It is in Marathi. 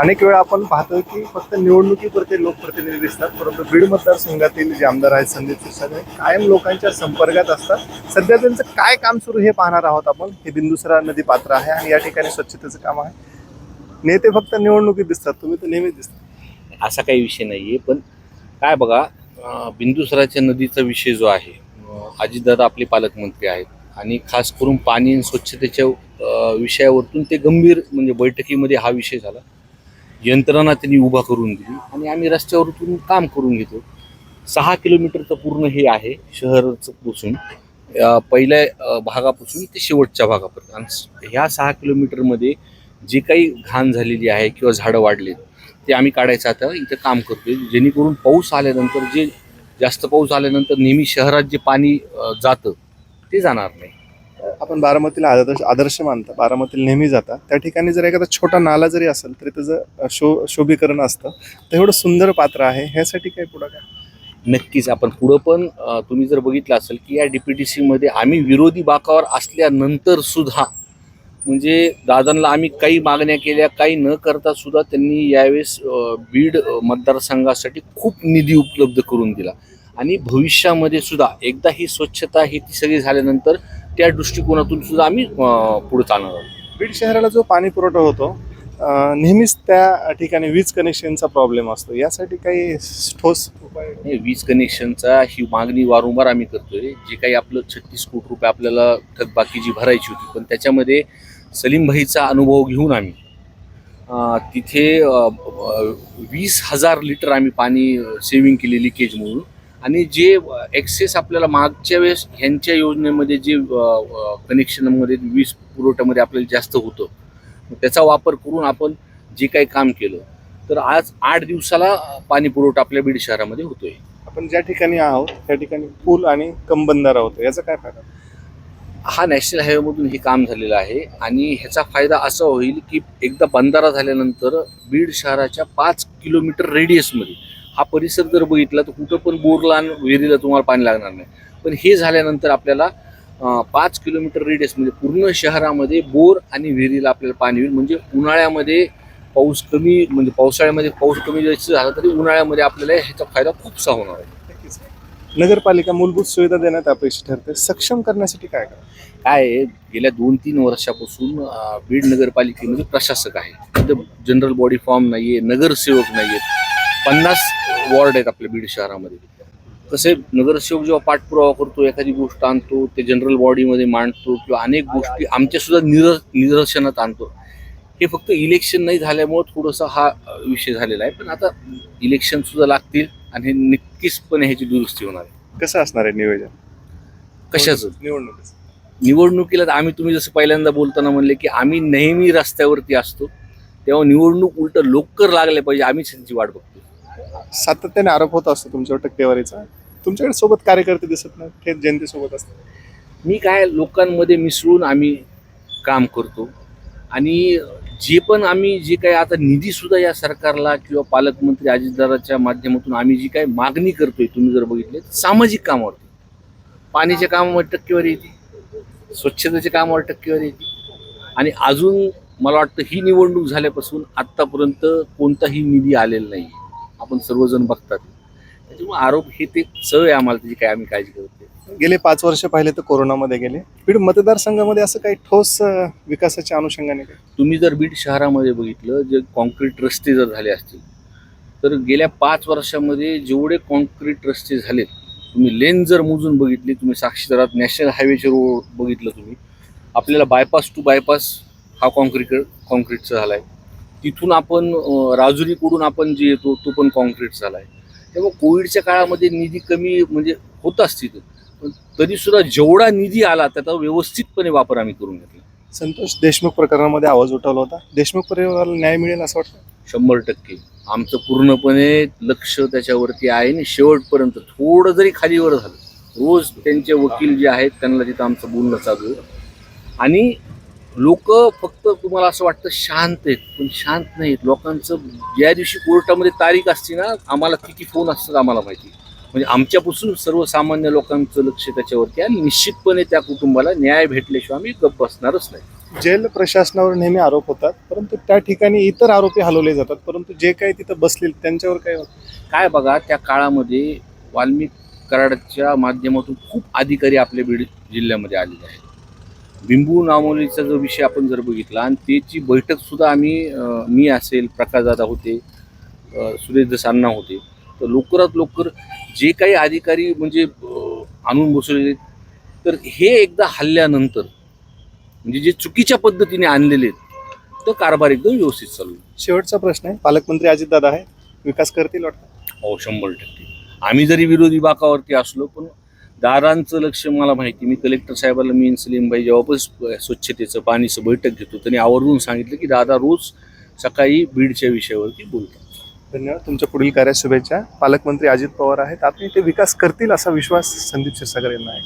अनेक वेळा आपण पाहतो की फक्त निवडणुकीपुरते लोकप्रतिनिधी दिसतात परंतु बीड मतदारसंघातील जे आमदार आहेत संदीप शिरसाट कायम लोकांच्या संपर्कात असतात. सध्या त्यांचं काय काम सुरू हे पाहणार आहोत आपण. हे बिंदुसरा नदी पात्र आहे आणि या ठिकाणी स्वच्छतेचं काम आहे. नेते फक्त निवडणुकीत दिसतात तुम्ही तर नेहमीच दिसतात असा काही विषय नाही आहे पण काय बघा बिंदुसराच्या नदीचा विषय जो आहे अजितदादा आपले पालकमंत्री आहेत. आणि खास करून पाणी आणि स्वच्छतेच्या विषयावरतून ते गंभीर म्हणजे बैठकीमध्ये हा विषय झाला. यंत्रणा त्यांनी उभा करून दिली आणि आम्ही रस्त्यावरतून काम करून घेतो. सहा किलोमीटरचं पूर्ण हे आहे शहरचं पासून. पहिल्या भागापासून ते शेवटच्या भागापर्यंत. आणि ह्या सहा किलोमीटरमध्ये जे काही घाण झालेली आहे किंवा झाडं वाढलेत ते आम्ही काढायचं आता इथं काम करतोय. जेणेकरून पाऊस आल्यानंतर जे जास्त पाऊस आल्यानंतर नेहमी शहरात जे पाणी जातं ते जाणार नाही. आपण बारामतीला आदर्श आदर्श मानता बारामतीला नेहमी जाता. त्या ठिकाणी जर एखादा छोटा नाला जरी असेल तरी त्याचं शो शोभीकरण असतं. तर एवढं सुंदर पात्र आहे. ह्यासाठी काय पुढं काय? नक्कीच. आपण पुढं पण तुम्ही जर बघितलं असेल की या डी पी टी सीमध्ये आम्ही विरोधी बाकावर असल्यानंतर सुद्धा म्हणजे दादांना आम्ही काही मागण्या केल्या काही न करता सुद्धा त्यांनी यावेळेस बीड मतदारसंघासाठी खूप निधी उपलब्ध करून दिला. आणि भविष्यामध्ये सुद्धा एकदा ही स्वच्छता ही ती सगळी झाल्यानंतर त्या दृष्टिकोनातून सुद्धा आम्ही पुढे चालणार आहोत. बीड शहराला जो पाणी पुरवठा होतो नेहमीच त्या ठिकाणी वीज कनेक्शनचा प्रॉब्लेम असतो. यासाठी काही ठोस उपाय? हे वीज कनेक्शनचा ही मागणी वारंवार आम्ही करतोय. जे काही आपलं छत्तीस कोटी रुपये आपल्याला थकबाकी जी भरायची होती पण त्याच्यामध्ये सलीम भाईचा अनुभव घेऊन आम्ही तिथे वीस हजार लिटर आम्ही पाणी सेव्हिंग केले लिकेज म्हणून आणि जे एक्सेस आपल्याला मागच्या वेळेस ह्यांच्या योजनेमध्ये जे कनेक्शनमध्ये वीज पुरवठ्यामध्ये आपल्याला जास्त होतं त्याचा वापर करून आपण जे काही काम केलं तर आज आठ दिवसाला पाणी पुरवठा आपल्या बीड शहरामध्ये होतोय. आपण ज्या ठिकाणी आहोत त्या ठिकाणी पूल आणि कम बंधारा होतो याचा काय फायदा? हा नॅशनल हायवेमधून हे काम झालेलं आहे आणि ह्याचा फायदा असा होईल की एकदा बंधारा झाल्यानंतर बीड शहराच्या पाच किलोमीटर रेडियसमध्ये हा परिसर जर बघितला तर कुठं पण बोरला आणि विहिरीला तुम्हाला पाणी लागणार नाही. पण हे झाल्यानंतर आपल्याला पाच किलोमीटर रेडियस म्हणजे पूर्ण शहरामध्ये बोर आणि विहिरीला आपल्याला पाणी होईल म्हणजे उन्हाळ्यामध्ये पाऊस कमी म्हणजे पावसाळ्यामध्ये पाऊस कमी जास्त झाला तरी उन्हाळ्यामध्ये आपल्याला ह्याचा फायदा खूपसा होणार आहे. नगरपालिका मूलभूत सुविधा देण्यात अपेक्षित ठरते. सक्षम करण्यासाठी काय करा काय आहे, गेल्या दोन तीन वर्षापासून बीड नगरपालिकेमध्ये प्रशासक आहे. जनरल बॉडी फॉर्म नाहीये नगरसेवक नाहीयेत. पन्नास वॉर्ड आहेत आपल्या बीड शहरामध्ये. कसे नगरसेवक जेव्हा पाठपुरावा करतो एखादी गोष्ट आणतो ते जनरल बॉडीमध्ये मांडतो किंवा अनेक गोष्टी आमच्या सुद्धा निर निदर्शनात आणतो. हे फक्त इलेक्शन नाही झाल्यामुळं थोडंसं हा विषय झालेला आहे. पण आता इलेक्शन सुद्धा लागतील आणि नक्कीचपणे ह्याची दुरुस्ती होणार आहे. कसं असणार आहे नियोजन? कशाचं? निवडणुकीचं निवडणुकीला तर आम्ही तुम्ही जसं पहिल्यांदा बोलताना म्हणले की आम्ही नेहमी रस्त्यावरती असतो. तेव्हा निवडणूक उलट लवकर लागले पाहिजे आम्हीच त्यांची वाट बघतो. सातत्याने आरोप होत असतो तुमच्यावर टक्केवारीचा. तुमच्याकडे सोबत कार्यकर्ते दिसत नाही थेट जनतेसोबत असतात. मी काय लोकांमध्ये मिसळून आम्ही काम करतो. आणि जे पण आम्ही जे काही आता निधीसुद्धा या सरकारला किंवा पालकमंत्री अजितदाराच्या माध्यमातून आम्ही जी काही मागणी करतोय तुम्ही जर बघितले सामाजिक कामावरती. पाण्याच्या कामावर टक्केवारी येते स्वच्छतेच्या कामावर टक्केवारी येते. आणि अजून मला वाटतं ही निवडणूक झाल्यापासून आत्तापर्यंत कोणताही निधी आलेला नाही आपण सर्वजण बघतात. त्याच्यामुळे आरोप हे ते सवय आहे आम्हाला त्याची काय आम्ही काळजी करत. गेले पाच वर्ष पाहिले तर कोरोनामध्ये गेले. बीड मतदारसंघामध्ये असं काही ठोस विकासाच्या अनुषंगाने तुम्ही जर बीड शहरामध्ये बघितलं जे कॉन्क्रीट रस्ते जर झाले असतील तर गेल्या पाच वर्षामध्ये जेवढे कॉन्क्रीट रस्ते झालेत तुम्ही लेन जर मोजून बघितली तुम्ही साक्षीदारात नॅशनल हायवेचे रोड बघितलं तुम्ही आपल्याला बायपास टू बायपास हा कॉन्क्रीट कॉन्क्रीटचा झाला आहे तिथून आपण राजुरीकडून आपण जे येतो तो पण कॉन्क्रीट झाला आहे त्यामुळे कोविडच्या काळामध्ये निधी कमी म्हणजे होताच तिथं. पण तरीसुद्धा जेवढा निधी आला त्याचा व्यवस्थितपणे वापर आम्ही करून घेतला. संतोष देशमुख प्रकरणामध्ये आवाज उठवला होता. देशमुख परिवाराला न्याय मिळेल असं वाटतं? शंभर टक्के. आमचं पूर्णपणे लक्ष त्याच्यावरती आहे आणि शेवटपर्यंत थोडं जरी खालीवर झालं रोज त्यांचे वकील जे आहेत त्यांना तिथं आमचं बोलणं चालू आणि लोक फक्त तुम्हाला असं वाटतं शांत आहेत पण शांत नाहीत. लोकांचं ज्या दिवशी कोर्टामध्ये तारीख असते ना आम्हाला किती फोन असतात आम्हाला माहिती. म्हणजे आमच्यापासून सर्वसामान्य लोकांचं लक्ष त्याच्यावरती आणि निश्चितपणे त्या कुटुंबाला न्याय भेटल्याशिवाय आम्ही गप्प बसणारच नाही. जेल प्रशासनावर नेहमी आरोप होतात परंतु त्या ठिकाणी इतर आरोपी हलवले जातात. परंतु जे काही तिथं बसलेले त्यांच्यावर काय होतं? काय बघा त्या काळामध्ये वाल्मिक कराडच्या माध्यमातून खूप अधिकारी आपल्या बीड जिल्ह्यामध्ये आलेले आहेत. बिंबू नामोलीचा जो विषय आपण जर बघितला आणि त्याची बैठक सुद्धा आम्ही मी असेल प्रकाशदादा होते सुरेश दसांना होते. तर लवकरात लवकर जे काही अधिकारी म्हणजे आणून बसवलेले तर हे एकदा हल्ल्यानंतर म्हणजे जे चुकीच्या पद्धतीने आणलेले आहेत तो कारभार एकदम व्यवस्थित चालू आहे. शेवटचा प्रश्न आहे पालकमंत्री अजितदादा आहे विकास करतील वाटतं? हो शंभर टक्के. आम्ही जरी विरोधी बाकावरती असलो पण दारांचं लक्ष मला माहिती. मी कलेक्टर साहेबाला मी सलीमभाई जेव्हा पण स्वच्छतेचं पाणीचं बैठक घेतो त्यांनी आवर्जून सांगितलं की दादा रोज सकाळी बीडच्या विषयावरती बोलतात. धन्यवाद तुमच्या पुढील कार्यात शुभेच्छा पालकमंत्री अजित पवार आहेत. आता ते विकास करतील असा विश्वास संदीप क्षीरसागर यांना आहे.